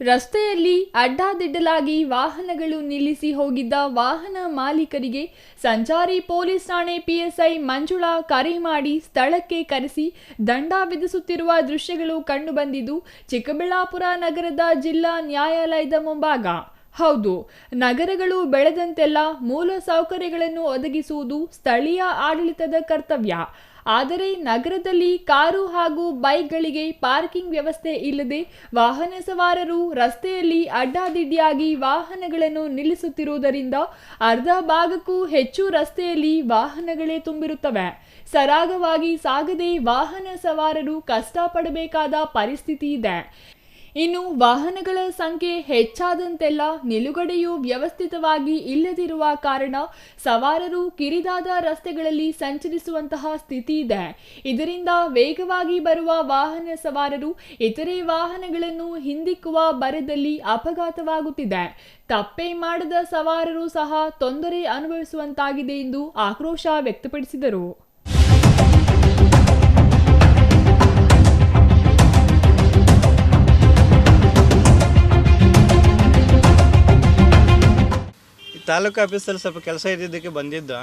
ರಸ್ತೆಯಲ್ಲಿ ಅಡ್ಡಾದಿಡ್ಡಲಾಗಿ ವಾಹನಗಳು ನಿಲ್ಲಿಸಿ ಹೋಗಿದ್ದ ವಾಹನ ಮಾಲೀಕರಿಗೆ ಸಂಚಾರಿ ಪೊಲೀಸ್ ಠಾಣೆ ಪಿಎಸ್ಐ ಮಂಜುಳಾ ಕರೆ ಮಾಡಿ ಸ್ಥಳಕ್ಕೆ ಕರೆಸಿ ದಂಡ ವಿಧಿಸುತ್ತಿರುವ ದೃಶ್ಯಗಳು ಕಂಡುಬಂದಿದ್ದು, ಚಿಕ್ಕಬಳ್ಳಾಪುರ ನಗರದ ಜಿಲ್ಲಾ ನ್ಯಾಯಾಲಯದ ಮುಂಭಾಗ. ಹೌದು, ನಗರಗಳು ಬೆಳೆದಂತೆಲ್ಲ ಮೂಲ ಸೌಕರ್ಯಗಳನ್ನು ಒದಗಿಸುವುದು ಸ್ಥಳೀಯ ಆಡಳಿತದ ಕರ್ತವ್ಯ. ಆದರೆ ನಗರದಲ್ಲಿ ಕಾರು ಹಾಗೂ ಬೈಕ್ಗಳಿಗೆ ಪಾರ್ಕಿಂಗ್ ವ್ಯವಸ್ಥೆ ಇಲ್ಲದೆ ವಾಹನ ಸವಾರರು ರಸ್ತೆಯಲ್ಲಿ ಅಡ್ಡಾದಿಡ್ಡಿಯಾಗಿ ವಾಹನಗಳನ್ನು ನಿಲ್ಲಿಸುತ್ತಿರುವುದರಿಂದ ಅರ್ಧ ಭಾಗಕ್ಕೂ ಹೆಚ್ಚು ರಸ್ತೆಯಲ್ಲಿ ವಾಹನಗಳೇ ತುಂಬಿರುತ್ತವೆ. ಸರಾಗವಾಗಿ ಸಾಗದೆ ವಾಹನ ಸವಾರರು ಕಷ್ಟಪಡಬೇಕಾದ ಪರಿಸ್ಥಿತಿ ಇದೆ. ಇನ್ನು ವಾಹನಗಳ ಸಂಖ್ಯೆ ಹೆಚ್ಚಾದಂತೆಲ್ಲ ನಿಲುಗಡೆಯು ವ್ಯವಸ್ಥಿತವಾಗಿ ಇಲ್ಲದಿರುವ ಕಾರಣ ಸವಾರರು ಕಿರಿದಾದ ರಸ್ತೆಗಳಲ್ಲಿ ಸಂಚರಿಸುವಂತಹ ಸ್ಥಿತಿ ಇದೆ. ಇದರಿಂದ ವೇಗವಾಗಿ ಬರುವ ವಾಹನ ಸವಾರರು ಇತರೆ ವಾಹನಗಳನ್ನು ಹಿಂದಿಕ್ಕುವ ಬರದಲ್ಲಿ ಅಪಘಾತವಾಗುತ್ತಿದೆ. ತಪ್ಪೇ ಮಾಡದ ಸವಾರರು ಸಹ ತೊಂದರೆ ಅನುಭವಿಸುವಂತಾಗಿದೆ ಎಂದು ಆಕ್ರೋಶ ವ್ಯಕ್ತಪಡಿಸಿದರು. ತಾಲೂಕು ಆಫೀಸಲ್ಲಿ ಸ್ವಲ್ಪ ಕೆಲಸ ಇದ್ದಿದ್ದಕ್ಕೆ ಬಂದಿದ್ದು.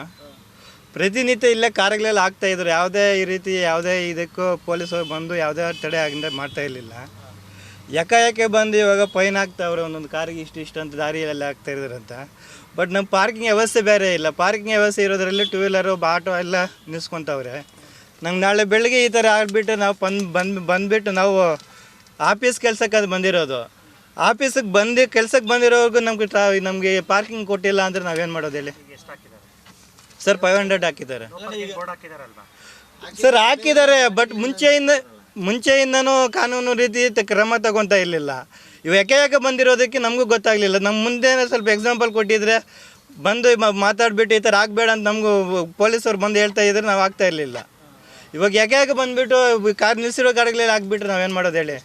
ಪ್ರತಿನಿತ್ಯ ಇಲ್ಲೇ ಕಾರ್ಯಗಳೆಲ್ಲ ಆಗ್ತಾ ಇದ್ರು. ಯಾವುದೇ ಈ ರೀತಿ, ಯಾವುದೇ ಇದಕ್ಕೂ ಪೊಲೀಸರು ಬಂದು ಯಾವುದೇ ತಡೆ ಆಗಿಂದ ಮಾಡ್ತಾ ಇರಲಿಲ್ಲ. ಯಾಕೆ ಬಂದು ಇವಾಗ ಫೈನ್ ಹಾಕ್ತಾವ್ರೆ, ಒಂದೊಂದು ಕಾರಿಗೆ ಇಷ್ಟು ಇಷ್ಟು ಅಂತ ದಾರಿಯಲ್ಲೆಲ್ಲ ಆಗ್ತಾ ಅಂತ ಬಟ್ ನಮ್ಮ ಪಾರ್ಕಿಂಗ್ ವ್ಯವಸ್ಥೆ ಬೇರೆ ಇಲ್ಲ. ಪಾರ್ಕಿಂಗ್ ವ್ಯವಸ್ಥೆ ಇರೋದ್ರಲ್ಲಿ ಟೂ ವೀಲರು ಆಟೋ ಎಲ್ಲ ನಿಲ್ಸ್ಕೊತಾವ್ರೆ. ನಂಗೆ ನಾಳೆ ಬೆಳಗ್ಗೆ ಈ ಥರ ಆಗಿಬಿಟ್ಟು ನಾವು ಬಂದು ಬಂದು, ಬಂದುಬಿಟ್ಟು ನಾವು ಆಫೀಸ್ ಕೆಲಸಕ್ಕೆ ಅದು ಬಂದಿರೋದು. ಆಫೀಸಿಗೆ ಬಂದು ಕೆಲ್ಸಕ್ಕೆ ಬಂದಿರೋರ್ಗು ನಮ್ಗೆ ಟ್ರಾ ನಮಗೆ ಪಾರ್ಕಿಂಗ್ ಕೊಟ್ಟಿಲ್ಲ ಅಂದ್ರೆ ನಾವೇನು ಮಾಡೋದು ಇಲ್ಲಿ ಸರ್ ಫೈವ್ ಹಂಡ್ರೆಡ್ ಹಾಕಿದ್ದಾರೆ. ಸರ್ ಹಾಕಿದ್ದಾರೆ ಬಟ್ ಮುಂಚೆಯಿಂದ ಮುಂಚೆಯಿಂದನೂ ಕಾನೂನು ರೀತಿ ಕ್ರಮ ತಗೊತಾ ಇರಲಿಲ್ಲ. ಇವು ಯಾಕೆ ಯಾಕೆ ಬಂದಿರೋದಕ್ಕೆ ನಮಗೂ ಗೊತ್ತಾಗಲಿಲ್ಲ. ನಮ್ಮ ಮುಂದೆ ಸ್ವಲ್ಪ ಎಕ್ಸಾಂಪಲ್ ಕೊಟ್ಟಿದ್ರೆ ಬಂದು ಮಾತಾಡ್ಬಿಟ್ಟು ಈ ಥರ ಆಗಬೇಡ ಅಂತ ನಮಗೂ ಪೊಲೀಸವ್ರು ಬಂದು ಹೇಳ್ತಾ ಇದ್ರೆ ನಾವು ಆಗ್ತಾ ಇರಲಿಲ್ಲ. ಇವಾಗ ಯಾಕೆ ಯಾಕೆ ಬಂದ್ಬಿಟ್ಟು ಕಾರ್ ನಿಲ್ಸಿರೋ ಗಾಡಿಗಳಲ್ಲಿ ಹಾಕ್ಬಿಟ್ರೆ ನಾವೇನು ಮಾಡೋದು ಹೇಳಿ?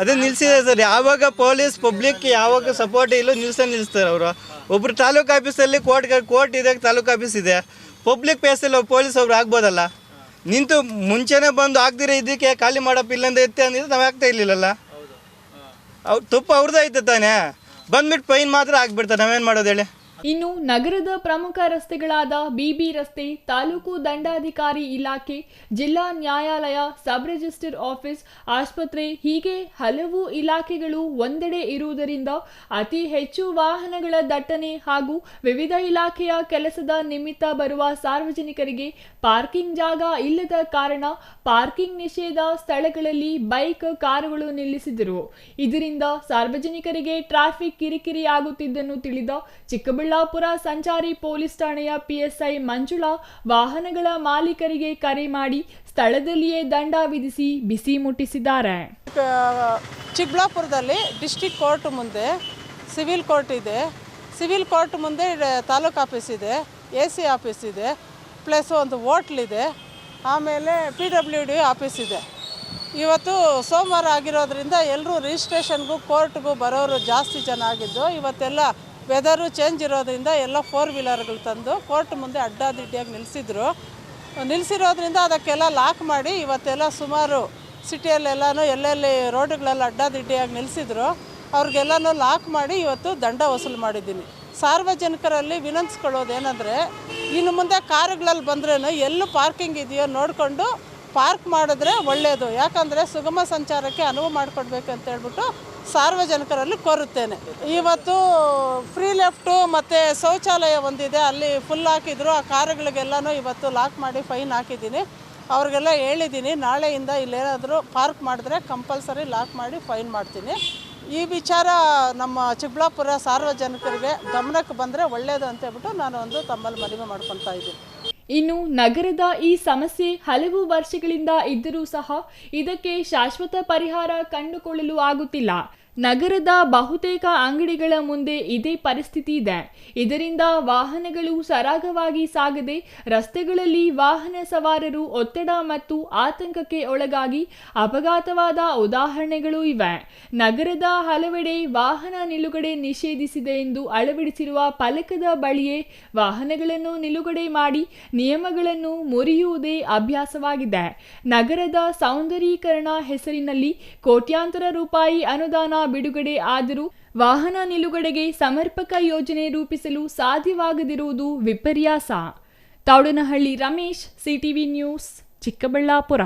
ಅದೇ ನಿಲ್ಸಿದೆ ಸರ್. ಯಾವಾಗ ಪೊಲೀಸ್ ಪಬ್ಲಿಕ್ ಯಾವಾಗ ಸಪೋರ್ಟ್ ಇಲ್ಲ ನಿಲ್ಸೇ ನಿಲ್ಸ್ತಾರೆ ಅವರು. ಒಬ್ರು ತಾಲೂಕು ಆಫೀಸಲ್ಲಿ ಕೋರ್ಟ್ ಕೋರ್ಟ್ ಇದೆ ತಾಲೂಕು ಆಫೀಸ್ ಇದೆ. ಪಬ್ಲಿಕ್ ಪ್ಲೇಸಲ್ಲಿ ಪೊಲೀಸ್ ಒಬ್ರು ಆಗ್ಬೋದಲ್ಲ? ನಿಂತು ಮುಂಚೆನೇ ಬಂದು ಆಗ್ದಿರ ಇದಕ್ಕೆ ಖಾಲಿ ಮಾಡಪ್ಪ ಇಲ್ಲಂದ ಇತ್ತೆ ಅಂದಿದ್ರೆ ನಾವು ಆಗ್ತಾ ಇರ್ಲಿಲ್ಲಲ್ಲ? ಅವ್ರು ತುಪ್ಪ ಅವ್ರದ್ದು ಐತೆ ತಾನೇ? ಬಂದ್ಬಿಟ್ಟು ಪೈನ್ ಮಾತ್ರ ಆಗ್ಬಿಡ್ತಾರೆ ನಾವೇನು ಮಾಡೋದು ಹೇಳಿ? ಇನ್ನು ನಗರದ ಪ್ರಮುಖ ರಸ್ತೆಗಳಾದ ಬಿಬಿ ರಸ್ತೆ, ತಾಲೂಕು ದಂಡಾಧಿಕಾರಿ ಇಲಾಖೆ, ಜಿಲ್ಲಾ ನ್ಯಾಯಾಲಯ, ಸಬ್ ರಿಜಿಸ್ಟರ್ ಆಫೀಸ್, ಆಸ್ಪತ್ರೆ ಹೀಗೆ ಹಲವು ಇಲಾಖೆಗಳು ಒಂದೆಡೆ ಇರುವುದರಿಂದ ಅತಿ ಹೆಚ್ಚು ವಾಹನಗಳ ದಟ್ಟಣೆ ಹಾಗೂ ವಿವಿಧ ಇಲಾಖೆಯ ಕೆಲಸದ ನಿಮಿತ್ತ ಬರುವ ಸಾರ್ವಜನಿಕರಿಗೆ ಪಾರ್ಕಿಂಗ್ ಜಾಗ ಇಲ್ಲದ ಕಾರಣ ಪಾರ್ಕಿಂಗ್ ನಿಷೇಧ ಸ್ಥಳಗಳಲ್ಲಿ ಬೈಕ್, ಕಾರುಗಳು ನಿಲ್ಲಿಸಿದರು. ಇದರಿಂದ ಸಾರ್ವಜನಿಕರಿಗೆ ಟ್ರಾಫಿಕ್ ಕಿರಿಕಿರಿ ಆಗುತ್ತಿದ್ದನ್ನು ತಿಳಿದ ಚಿಕ್ಕಬಳ್ಳಾಪುರ ಸಂಚಾರಿ ಪೊಲೀಸ್ ಠಾಣೆಯ ಪಿಎಸ್ಐ ಮಂಜುಳಾ ವಾಹನಗಳ ಮಾಲೀಕರಿಗೆ ಕರೆ ಮಾಡಿ ಸ್ಥಳದಲ್ಲಿಯೇ ದಂಡ ವಿಧಿಸಿ ಬಿಸಿ ಮುಟ್ಟಿಸಿದ್ದಾರೆ. ಚಿಕ್ಕಬಳ್ಳಾಪುರದಲ್ಲಿ ಡಿಸ್ಟಿಕ್ ಕೋರ್ಟ್ ಮುಂದೆ ಸಿವಿಲ್ ಕೋರ್ಟ್ ಇದೆ. ಸಿವಿಲ್ ಕೋರ್ಟ್ ಮುಂದೆ ತಾಲೂಕು ಆಫೀಸ್ ಇದೆ, ಎ ಸಿ ಆಫೀಸ್ ಇದೆ, ಪ್ಲಸ್ ಒಂದು ಹೋಟ್ಲಿದೆ ಆಮೇಲೆ ಪಿ ಡಬ್ಲ್ಯೂ ಡಿ ಆಫೀಸ್ ಇದೆ. ಇವತ್ತು ಸೋಮವಾರ ಆಗಿರೋದ್ರಿಂದ ಎಲ್ಲರೂ ರಿಜಿಸ್ಟ್ರೇಷನ್ಗೂ ಕೋರ್ಟ್ಗೂ ಬರೋರು ಜಾಸ್ತಿ ಜನ ಆಗಿದ್ದು, ಇವತ್ತೆಲ್ಲ ವೆದರು ಚೇಂಜ್ ಇರೋದ್ರಿಂದ ಎಲ್ಲ ಫೋರ್ ವೀಲರ್ಗಳು ತಂದು ಕೋರ್ಟ್ ಮುಂದೆ ಅಡ್ಡಾದಿಡ್ಡಿಯಾಗಿ ನಿಲ್ಲಿಸಿದ್ರು ನಿಲ್ಲಿಸಿರೋದ್ರಿಂದ ಅದಕ್ಕೆಲ್ಲ ಲಾಕ್ ಮಾಡಿ ಇವತ್ತೆಲ್ಲ ಸುಮಾರು ಸಿಟಿಯಲ್ಲೆಲ್ಲನೂ ಎಲ್ಲೆಲ್ಲಿ ರೋಡ್ಗಳೆಲ್ಲ ಅಡ್ಡಾದಿಡ್ಡಿಯಾಗಿ ನಿಲ್ಲಿಸಿದ್ರು ಅವ್ರಿಗೆಲ್ಲನೂ ಲಾಕ್ ಮಾಡಿ ಇವತ್ತು ದಂಡ ವಸೂಲು ಮಾಡಿದ್ದೀನಿ. ಸಾರ್ವಜನಿಕರಲ್ಲಿ ವಿನಂತಿಸ್ಕೊಳ್ಳೋದು ಏನಂದರೆ ಇನ್ನು ಮುಂದೆ ಕಾರುಗಳಲ್ಲಿ ಬಂದ್ರೂ ಎಲ್ಲೂ ಪಾರ್ಕಿಂಗ್ ಇದೆಯೋ ನೋಡಿಕೊಂಡು ಪಾರ್ಕ್ ಮಾಡಿದ್ರೆ ಒಳ್ಳೆಯದು ಯಾಕಂದರೆ ಸುಗಮ ಸಂಚಾರಕ್ಕೆ ಅನುವು ಮಾಡಿಕೊಡ್ಬೇಕು ಅಂತ ಹೇಳ್ಬಿಟ್ಟು ಸಾರ್ವಜನಿಕರಲ್ಲಿ ಕೋರುತ್ತೇನೆ. ಇವತ್ತು ಫ್ರೀ ಲೆಫ್ಟು ಮತ್ತು ಶೌಚಾಲಯ ಒಂದಿದೆ. ಅಲ್ಲಿ ಫುಲ್ ಹಾಕಿದ್ರು. ಆ ಕಾರುಗಳಿಗೆಲ್ಲನೂ ಇವತ್ತು ಲಾಕ್ ಮಾಡಿ ಫೈನ್ ಹಾಕಿದ್ದೀನಿ. ಅವ್ರಿಗೆಲ್ಲ ಹೇಳಿದ್ದೀನಿ, ನಾಳೆಯಿಂದ ಇಲ್ಲೇನಾದರೂ ಪಾರ್ಕ್ ಮಾಡಿದ್ರೆ ಕಂಪಲ್ಸರಿ ಲಾಕ್ ಮಾಡಿ ಫೈನ್ ಮಾಡ್ತೀನಿ. ಈ ವಿಚಾರ ನಮ್ಮ ಚಿಕ್ಕಬಳ್ಳಾಪುರ ಸಾರ್ವಜನಿಕರಿಗೆ ಗಮನಕ್ಕೆ ಬಂದರೆ ಒಳ್ಳೆಯದು ಅಂತ ಹೇಳ್ಬಿಟ್ಟು ನಾನು ಒಂದು ತಮ್ಮಲ್ಲಿ ಮನವಿ ಮಾಡ್ಕೊತಾ ಇದ್ದೀನಿ. ಇನ್ನು ನಗರದ ಈ ಸಮಸ್ಯೆ ಹಲವು ವರ್ಷಗಳಿಂದ ಇದ್ದರೂ ಸಹ ಇದಕ್ಕೆ ಶಾಶ್ವತ ಪರಿಹಾರ ಕಂಡುಕೊಳ್ಳಲು ಆಗುತ್ತಿಲ್ಲ. ನಗರದ ಬಹುತೇಕ ಅಂಗಡಿಗಳ ಮುಂದೆ ಇದೇ ಪರಿಸ್ಥಿತಿ ಇದೆ. ಇದರಿಂದ ವಾಹನಗಳು ಸರಾಗವಾಗಿ ಸಾಗದೆ ರಸ್ತೆಗಳಲ್ಲಿ ವಾಹನ ಸವಾರರು ಒತ್ತಡ ಮತ್ತು ಆತಂಕಕ್ಕೆ ಒಳಗಾಗಿ ಅಪಘಾತವಾದ ಉದಾಹರಣೆಗಳು ಇವೆ. ನಗರದ ಹಲವೆಡೆ ವಾಹನ ನಿಲುಗಡೆ ನಿಷೇಧಿಸಿದೆ ಎಂದು ಅಳವಡಿಸಿರುವ ಫಲಕದ ಬಳಿಯೇ ವಾಹನಗಳನ್ನು ನಿಲುಗಡೆ ಮಾಡಿ ನಿಯಮಗಳನ್ನು ಮುರಿಯುವುದೇ ಅಭ್ಯಾಸವಾಗಿದೆ. ನಗರದ ಸೌಂದರೀಕರಣ ಹೆಸರಿನಲ್ಲಿ ಕೋಟ್ಯಾಂತರ ರೂಪಾಯಿ ಅನುದಾನ ಬಿಡುಗಡೆ ಆದರೂ ವಾಹನ ನಿಲುಗಡೆಗೆ ಸಮರ್ಪಕ ಯೋಜನೆ ರೂಪಿಸಲು ಸಾಧ್ಯವಾಗದಿರುವುದು ವಿಪರ್ಯಾಸ. Taudanahalli Ramesh CTV news Chikkaballapur.